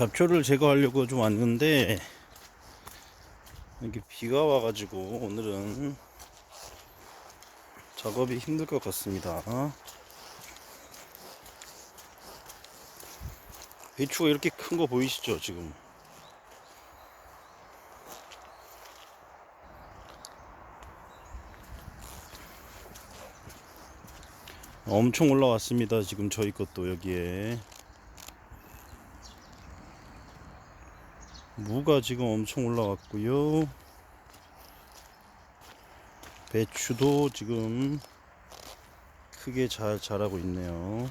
잡초를 제거하려고 좀 왔는데 이렇게 비가 와가지고 오늘은 작업이 힘들 것 같습니다. 배추가 이렇게 큰 거 보이시죠 지금? 엄청 올라왔습니다. 지금 저희 것도 여기에 무가 지금 엄청 올라왔고요. 배추도 지금 크게 잘 자라고 있네요.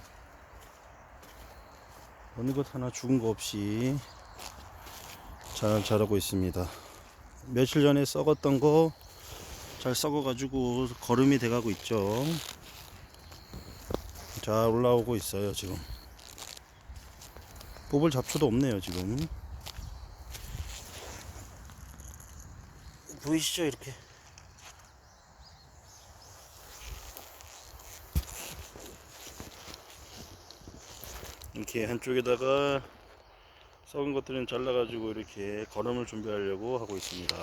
어느 것 하나 죽은 거 없이 잘 자라고 있습니다. 며칠 전에 썩었던 거 잘 썩어가지고 거름이 돼가고 있죠. 잘 올라오고 있어요 지금. 뽑을 잡초도 없네요 지금. 보이시죠 이렇게? 이렇게 한쪽에다가 썩은 것들은 잘라가지고 이렇게 거름을 준비하려고 하고 있습니다